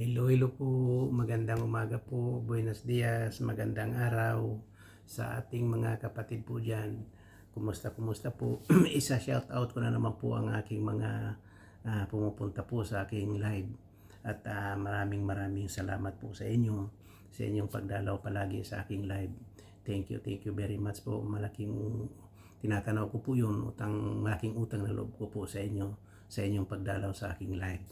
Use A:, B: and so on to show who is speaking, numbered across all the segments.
A: Hello, hello po. Magandang umaga po. Buenos dias. Magandang araw sa ating mga kapatid po dyan. Kumusta, kumusta po? Isa shout out ko na naman po ang aking mga ah, pumupunta po sa aking live. At ah, maraming maraming salamat po sa inyo sa inyong pagdalaw palagi sa aking live. Thank you, thank you very much po. Malaking tinatanaw ko po yun. Utang, malaking utang na loob ko po sa inyo sa inyong pagdalaw sa aking live.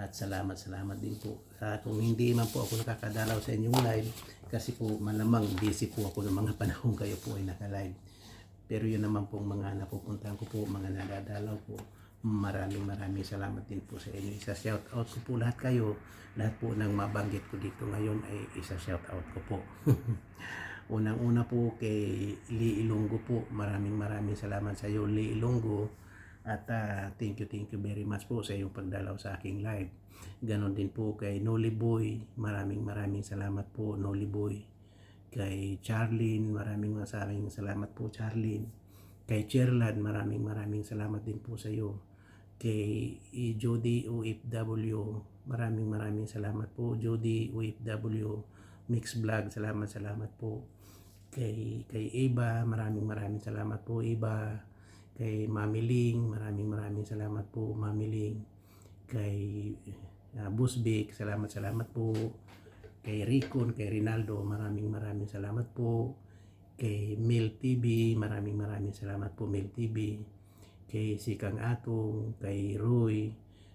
A: At salamat, salamat din po. Sa kung hindi man po ako nakakadalaw sa inyong live, kasi po malamang busy po ako ng mga panahon kayo po ay naka-live. Pero yun naman pong mga napupuntahan ko po, mga nadadalaw po. Maraming maraming salamat din po sa inyo. Isa shout out ko po lahat kayo. Lahat po ng mabanggit ko dito ngayon ay isa shout out ko po. Unang-una po kay Lee Ilonggo po. Maraming maraming salamat sa iyo Lee Ilonggo. At ah, thank you, thank you very much po sa iyong pagdalaw sa aking live. Ganon din po kay Noli Boy. Maraming maraming salamat po Noli Boy. Kay Charlene, maraming maraming salamat po Charlene. Kay Cherlad, maraming maraming salamat din po sa iyo. Kay Jody OFW, maraming maraming salamat po Jody OFW. Mix Vlog, salamat salamat po. Kay kay Eva, maraming maraming salamat po Eva kay Mami Ling, maraming maraming salamat po Mami Ling. Kay uh, Busbik, salamat salamat po. Kay Ricon, kay Rinaldo, maraming maraming salamat po. Kay Mil TV, maraming maraming salamat po Mil TV. Kay Sikang Atong, kay Roy,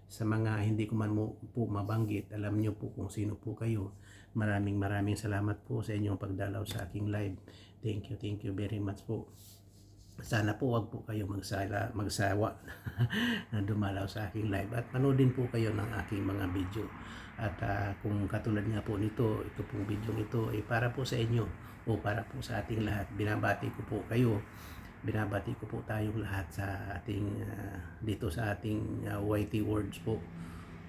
A: sa mga hindi ko man po mabanggit, alam niyo po kung sino po kayo. Maraming maraming salamat po sa inyong pagdalaw sa aking live. Thank you, thank you very much po sana po wag po kayo magsala, magsawa na dumalaw sa aking live. At panoodin po kayo ng aking mga video. At ah, kung katulad nga po nito ito pong video ito ay para po sa inyo o para po sa ating lahat. Binabati ko po kayo. Binabati ko po tayong lahat sa ating ah, dito sa ating ah, YT words po.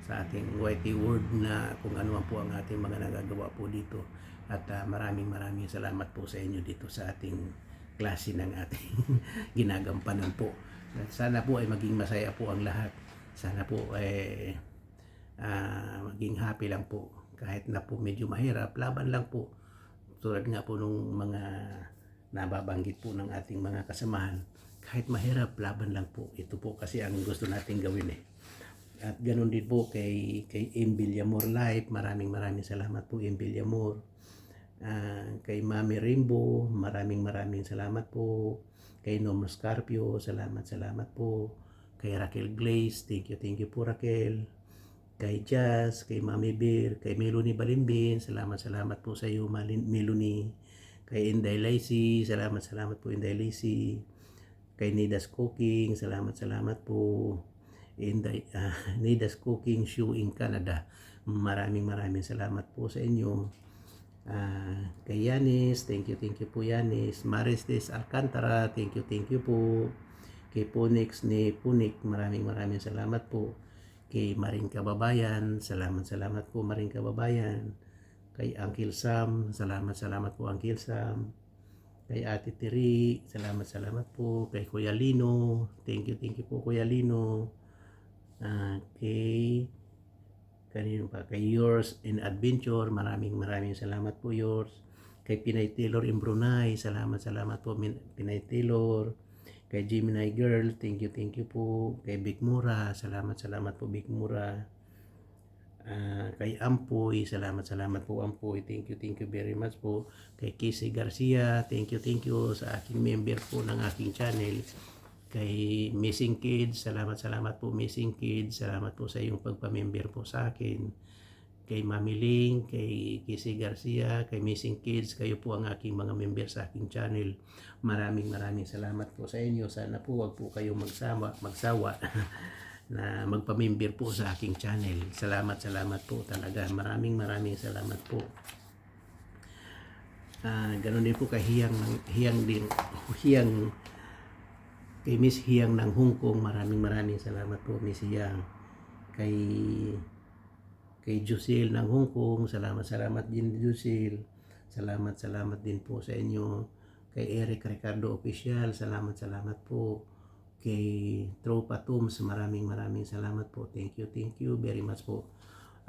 A: Sa ating YT word na kung ano po ang ating mga nagagawa po dito. At ah, maraming maraming salamat po sa inyo dito sa ating klase ng ating ginagampanan po. At sana po ay maging masaya po ang lahat. Sana po ay ah, maging happy lang po. Kahit na po medyo mahirap, laban lang po. Tulad nga po nung mga nababanggit po ng ating mga kasamahan. Kahit mahirap, laban lang po. Ito po kasi ang gusto nating gawin eh. At ganun din po kay, kay M. Villamor Life. Maraming maraming salamat po M. Villamor. Ah, kay Mami Rainbow, maraming maraming salamat po. Kay Nom Scarpio, salamat salamat po. Kay Raquel Glaze, thank you thank you po Raquel. Kay Jazz, kay Mami Bear, kay Melanie Balimbin, salamat salamat po sa iyo Melanie. Kay Inday Lacey, salamat salamat po Inday Lacey. Kay Nidas Cooking, salamat salamat po. Inday, ah, Nidas Cooking Shoe in Canada. Maraming maraming salamat po sa inyo. Ah, kay Yanis, thank you, thank you po Yanis. Maristes Alcantara, thank you, thank you po. Kay Punix ni Punik, maraming maraming salamat po. Kay Maring Kababayan, salamat, salamat po Maring Kababayan. Kay Uncle Sam, salamat, salamat po Uncle Sam. Kay Ate Tiri, salamat, salamat po. Kay Kuya Lino, thank you, thank you po Kuya Lino. Ah, kay kanino pa kay yours in adventure maraming maraming salamat po yours. Kay Pinay Taylor in Brunei salamat salamat po Pinay Taylor. Kay Gemini Girl thank you thank you po. Kay Big Mura salamat salamat po Big Mura. Ah, kay Ampoy salamat salamat po Ampoy. Thank you thank you very much po. Kay Casey Garcia thank you thank you sa aking member po ng aking channel kay Missing Kids, salamat salamat po Missing Kids, salamat po sa iyong pagpamember po sa akin. Kay Mami Ling, kay Kissy Garcia, kay Missing Kids, kayo po ang aking mga member sa aking channel. Maraming maraming salamat po sa inyo. Sana po wag po kayong magsawa, magsawa na magpamember po sa aking channel. Salamat, salamat po talaga. Maraming maraming salamat po. Ah, ganun din po kay Hiyang, Hiyang din, Hiyang kay Miss Hiyang ng Hong Kong, maraming maraming salamat po Miss Hiyang. Kay kay Jusil ng Hong Kong, salamat salamat din Jusil. Salamat salamat din po sa inyo. Kay Eric Ricardo Official, salamat salamat po. Kay Tropa Tums, maraming maraming salamat po. Thank you, thank you very much po.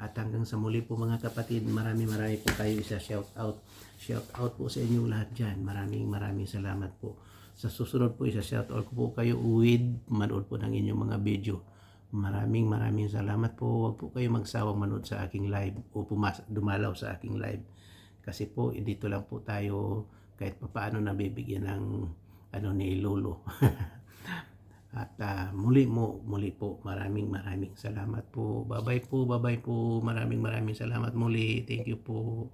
A: At hanggang sa muli po mga kapatid, marami marami po kayo isa shout out. Shout out po sa inyo lahat dyan. Maraming maraming salamat po. Sa susunod po isa shout out ko po kayo with manood po ng inyong mga video. Maraming maraming salamat po. Huwag po kayo magsawang manood sa aking live o pumas dumalaw sa aking live. Kasi po, dito lang po tayo kahit papaano nabibigyan ng ano ni Lolo. At ah, muli mo, muli po, maraming maraming salamat po. Bye-bye po, bye-bye po. Maraming maraming salamat muli. Thank you po.